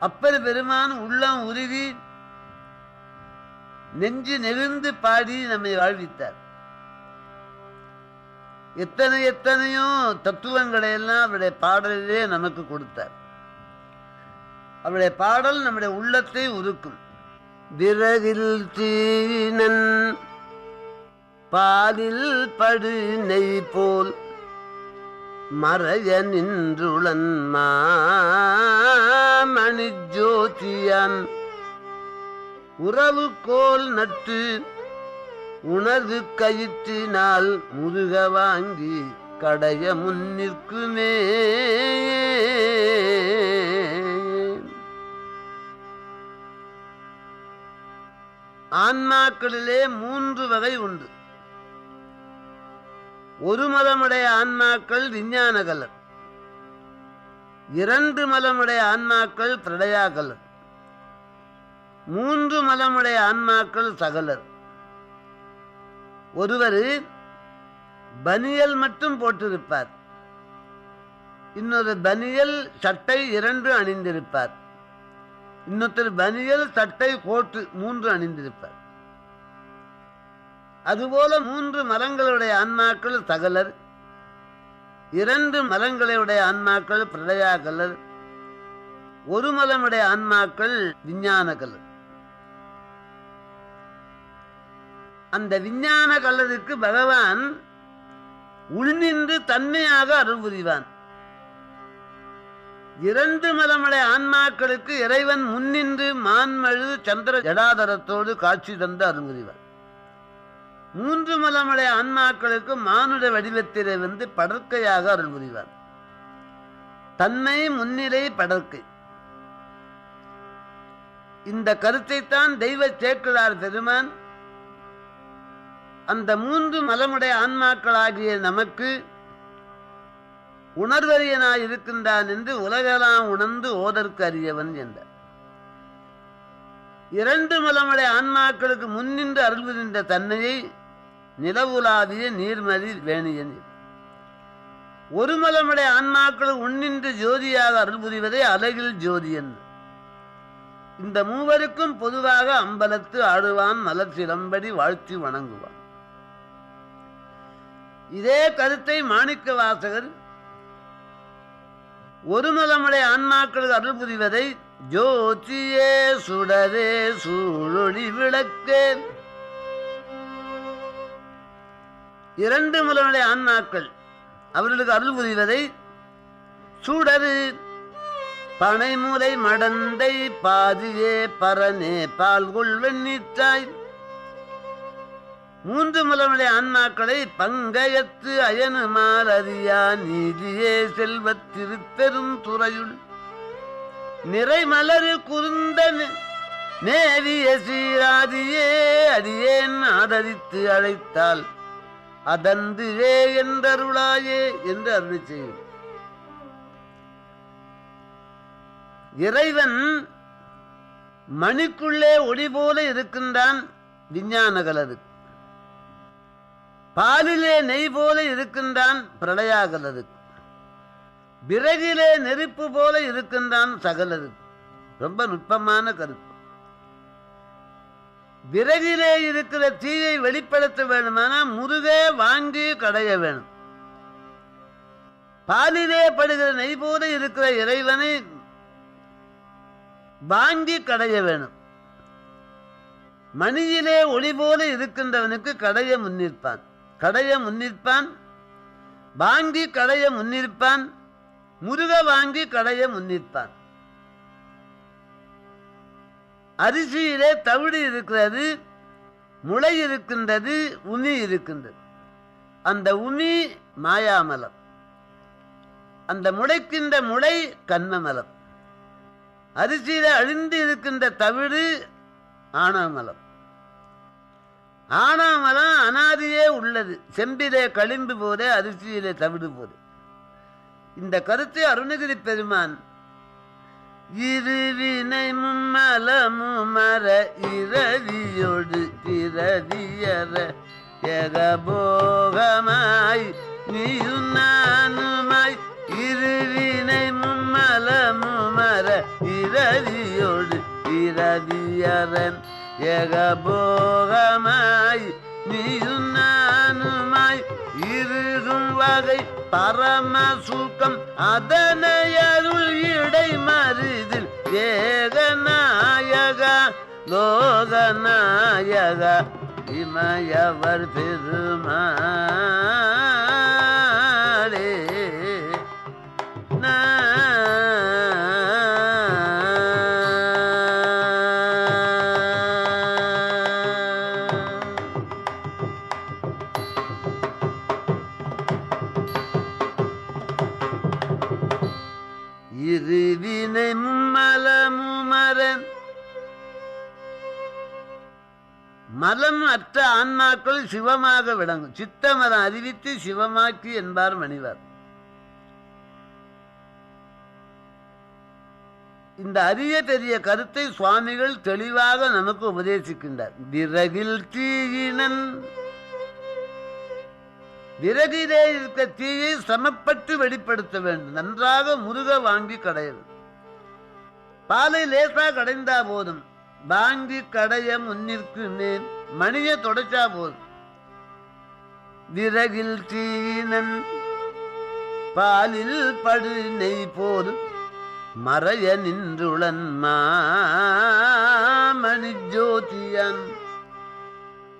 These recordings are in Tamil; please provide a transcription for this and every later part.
அப்பர் பெருமான் உள்ளம் உருகி நெஞ்சு நெகிழ்ந்து பாடி நம்மை வாழ்வித்தார். எத்தனை எத்தனையோ தத்துவங்களை எல்லாம் அவருடைய பாடலிலே நமக்கு கொடுத்தார். அவருடைய பாடல் நம்முடைய உள்ளத்தை உருக்கும். விறகில் தீனன் பாலில் படு நெய் போல் மறைய நின்றுளன்மா ஜோதியான் உறவு கோல் நட்டு உணர்வு கயிற்றினால் முருக வாங்கி கடைய முன்னிற்குமே ஆன்மாக்களிலே மூன்று வகை உண்டு. ஒரு மதமுடைய ஆன்மாக்கள் விஞ்ஞான கலர் இரண்டு மலமுடைய ஆன்மாக்கள் திரடையாகலர் மூன்று மலமுடைய ஆன்மாக்கள் சகலர். ஒருவர் பனியல் மட்டும் போட்டிருப்பார். இன்னொரு பனியல் சட்டை இரண்டு அணிந்திருப்பார். இன்னொருத்தர் பனியல் சட்டை கோட்டு மூன்று அணிந்திருப்பார். அதுபோல மூன்று மரங்களுடைய ஆன்மாக்கள் சகலர். இரண்டு மலங்களுடைய ஆன்மாக்கள் பிரளயா கலர் ஒரு மலமுடைய ஆன்மாக்கள் விஞ்ஞான கலர் அந்த விஞ்ஞான கலருக்கு பகவான் உள்நின்று தன்மையாக அருள் புரிவான். இரண்டு மலமுடைய ஆன்மாக்களுக்கு இறைவன் முன்னின்று மான்மழு சந்திர ஜடாதரத்தோடு காட்சி தந்து அருள் புரிவான் மூன்று மலமுடைய ஆன்மாக்களுக்கு மானுட வடிவத்திலே வந்து படற்கையாக அருள் புரிவார். தன்மை முன்னிலை படற்கை இந்த கருத்தைத்தான் தெய்வ சேர்க்கிறார் பெருமான் அந்த மூன்று மலமுடைய ஆன்மாக்களாகிய நமக்கு உணர்வறியனாய் இருக்கின்றான் என்று உலகெல்லாம் உணர்ந்து ஓதற்கு அறியவன் என்றார். இரண்டு மலமுடைய ஆன்மாக்களுக்கு முன்னின்று அருள் புரிந்த தன்மையை நிலவுலாவிய நீர்மதி வேணியன். ஒரு மலமுடைய ஆன்மாக்கள் உன்னின்று ஜோதியாக அருள் புரிவதே அழகில் ஜோதியன். இந்த மூவருக்கும் பொதுவாக அம்பலத்து ஆடுவான் மலர் சிலம்படி வாழ்த்தி வணங்குவான். இதே கருத்தை மாணிக்க வாசகர் ஒரு மலமுடைய ஆன்மாக்களுக்கு அருள் புரிவதை ஜோதியே சுடரே சூழொளி விளக்கே இரண்டு முதலுடைய ஆன்மாக்கள் அவர்களுக்கு அருள் புரிவதை சூடரு. பனைமுலை மடந்தை பாதியே பரனே பால்கொள் வெண்ணீற்றாய். மூன்று முதலுடைய ஆன்மாக்களை பங்கயத்து அயனுமால் அறியா நீதியே செல்வ திருப்பெரும் துறையுள். நிறைமலரு குருந்தன் நெ- நேவிய சீராதியே அடியேன் ஆதரித்து அழைத்தாள் அதன்றுவே என்றருளாயே என்று அருளி செய்யும். இறைவன் மணிக்குள்ளே ஒளி போல இருக்கின்றான் விஞ்ஞானகலரு பாலிலே நெய் போல இருக்கின்றான் பிரளயாகலரு விறகிலே நெருப்பு போல இருக்கின்றான் சகலரு ரொம்ப நுட்பமான கருத்து. விறகிலே இருக்கிற தீயை வெளிப்படுத்த வேணுமானா முருகே வாங்கி கடைய வேணும். பாலிலே படுகிற நெய் போல இருக்கிற இறைவனை வாங்கி கடைய வேணும். மணியிலே ஒளி போல இருக்கின்றவனுக்கு கடைய முன்னிற்பான். கடைய முன்னிற்பான். வாங்கி கடைய முன்னிற்பான். முருக வாங்கி கடைய முன்னிற்பான். அரிசியிலே தவிடு இருக்கிறது முளை இருக்கின்றது உமி இருக்கின்றது. அந்த உமி மாயாமலம். அந்த முளைக்கின்ற முளை கண்மமலம் அரிசியில அழிந்து இருக்கின்ற தவிடு ஆனாமலம். ஆனாமலம் அனாதியே உள்ளது. செம்பிலே களிம்பு போதே அரிசியிலே தவிடு போது. இந்த கருத்தை அருணகிரி பெருமான் இருவினை மும்மலமுமர இரவியொடு திரவியற ஏகபோகமாய் நீயும் நானுமாய் இருவினை மும்மல மும்மலமுமர இரவியோடு இரவியரன் ஏகபோகமாய் நீயும் நானுமாய் இருகும் வகை பரம சுகம் அதனை அருள் இடை மருதில் வேதநாயக லோகநாயக இமயவர் பெருமாளே இருவினை மலமுமரன். மலம் அற்ற ஆன்மாக்கள் சிவமாக விளங்கும். சித்தமரம் அறிவித்து சிவமாக்கி என்பார் மணிவர் இந்த அரிய பெரிய கருத்தை சுவாமிகள் தெளிவாக நமக்கு உபதேசிக்கின்றார். விறகில் தீயினன் விறகிலே இருக்க தீயை சமப்பட்டு வெளிப்படுத்த வேண்டும். நன்றாக முருக வாங்கி கடையல் பாலை லேசாக கடைந்தா போதும். வாங்கி கடைய முன்னிற்கு மேல் மணியை தொடச்சா போதும். விறகில் தீனன் பாலில் படு நெய் போதும். மறைய நின்றுளன் மாமணி ஜோதியன்.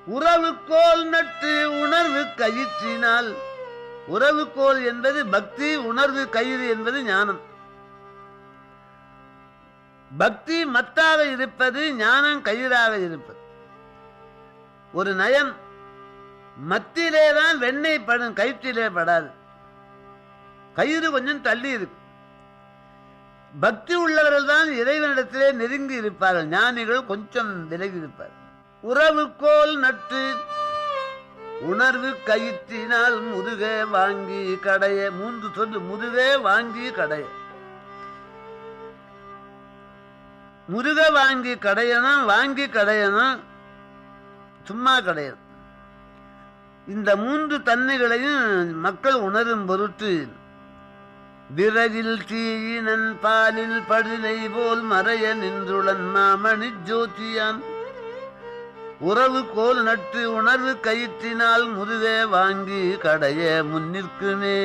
உறவுக்கோல் நட்டு உணர்வு கயிற்றினால். உறவுக்கோல் என்பது பக்தி உணர்வு கயிறு என்பது ஞானம். பக்தி மத்தாக இருப்பது ஞானம் கயிறாக இருப்பது. ஒரு நயம் மத்திலே தான் வெண்ணெய் படும் கயிற்றிலே படாது. கயிறு கொஞ்சம் தள்ளி இருக்கு பக்தி உள்ளவர்கள் தான் இறைவனிடத்திலே நெருங்கி இருப்பார்கள். ஞானிகள் கொஞ்சம் விலகி இருப்பார். உறவுக்கோல் நட்டு உணர்வு கயிற்றினால் முதுகே வாங்கி கடைய மூன்று சொல்லு முதுகே வாங்கி கடைய. முருக வாங்கி கடையணும் வாங்கி கடையணும் சும்மா கடையணும் இந்த மூன்று தன்மைகளையும் மக்கள் உணரும் பொருட்டு விறகில் தீயினன் பாலில் படுனை போல் மறைய நின்றுளன் மாமணி ஜோதியான். உறவு கோல் நட்டு உணர்வு கயிற்றினால் முருகே வாங்கி கடைய முன்னிற்குமே.